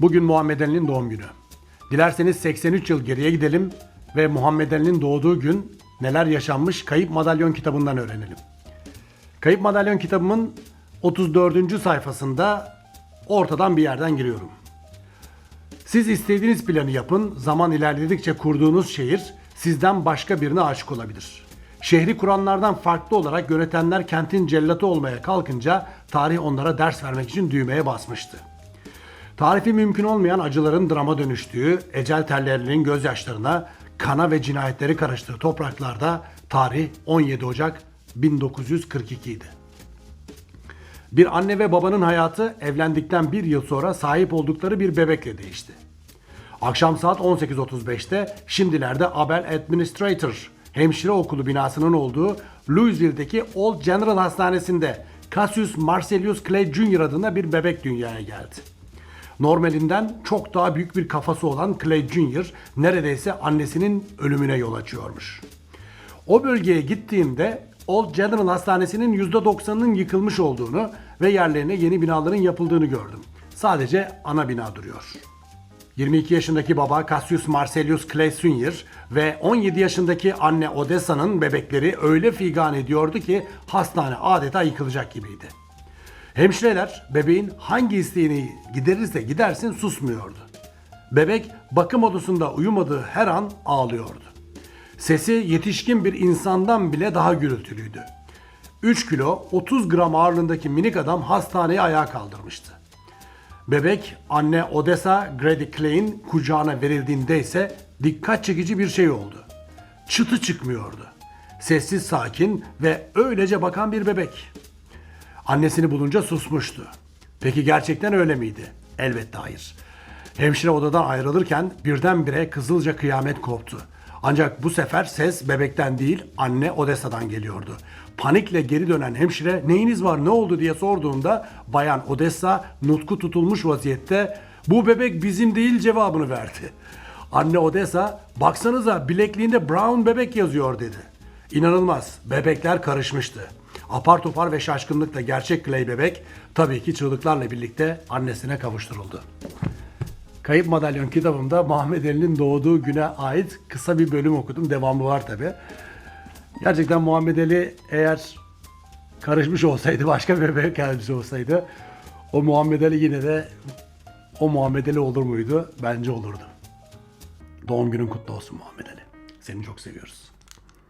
Bugün Muhammed Ali'nin doğum günü. Dilerseniz 83 yıl geriye gidelim ve Muhammed Ali'nin doğduğu gün neler yaşanmış Kayıp Madalyon kitabından öğrenelim. Kayıp Madalyon kitabımın 34. sayfasında ortadan bir yerden giriyorum. Siz istediğiniz planı yapın, zaman ilerledikçe kurduğunuz şehir sizden başka birine aşık olabilir. Şehri kuranlardan farklı olarak yönetenler kentin cellatı olmaya kalkınca tarih onlara ders vermek için düğmeye basmıştı. Tarifi mümkün olmayan acıların drama dönüştüğü, ecel tellerinin gözyaşlarına, kana ve cinayetleri karıştığı topraklarda tarih 17 Ocak 1942 idi. Bir anne ve babanın hayatı evlendikten bir yıl sonra sahip oldukları bir bebekle değişti. Akşam saat 18.35'te şimdilerde Abel Administrator hemşire okulu binasının olduğu Louisville'deki Old General Hastanesi'nde Cassius Marcellus Clay Jr. adında bir bebek dünyaya geldi. Normalinden çok daha büyük bir kafası olan Clay Jr. neredeyse annesinin ölümüne yol açıyormuş. O bölgeye gittiğimde Old General Hastanesi'nin %90'ının yıkılmış olduğunu ve yerlerine yeni binaların yapıldığını gördüm. Sadece ana bina duruyor. 22 yaşındaki baba Cassius Marcellus Clay Sr. ve 17 yaşındaki anne Odessa'nın bebekleri öyle figan ediyordu ki hastane adeta yıkılacak gibiydi. Hemşireler bebeğin hangi isteğini giderirse gidersin susmuyordu. Bebek bakım odasında uyumadığı her an ağlıyordu. Sesi yetişkin bir insandan bile daha gürültülüydü. 3 kilo 30 gram ağırlığındaki minik adam hastaneye ayağa kaldırmıştı. Bebek anne Odessa Grady Clay'in kucağına verildiğinde ise dikkat çekici bir şey oldu. Çıtı çıkmıyordu. Sessiz sakin ve öylece bakan bir bebek. Annesini bulunca susmuştu. Peki gerçekten öyle miydi? Elbette hayır. Hemşire odadan ayrılırken birdenbire kızılca kıyamet koptu. Ancak bu sefer ses bebekten değil anne Odessa'dan geliyordu. Panikle geri dönen hemşire neyiniz var ne oldu diye sorduğunda bayan Odessa nutku tutulmuş vaziyette bu bebek bizim değil cevabını verdi. Anne Odessa baksanıza bilekliğinde Brown bebek yazıyor dedi. İnanılmaz bebekler karışmıştı. Apar topar ve şaşkınlıkla gerçek Clay bebek tabii ki çığlıklarla birlikte annesine kavuşturuldu. Kayıp Madalyon kitabımda Muhammed Ali'nin doğduğu güne ait kısa bir bölüm okudum. Devamı var tabi. Gerçekten Muhammed Ali eğer karışmış olsaydı, başka bir bebek gelmiş olsaydı o Muhammed Ali yine de o Muhammed Ali olur muydu? Bence olurdu. Doğum günün kutlu olsun Muhammed Ali. Seni çok seviyoruz.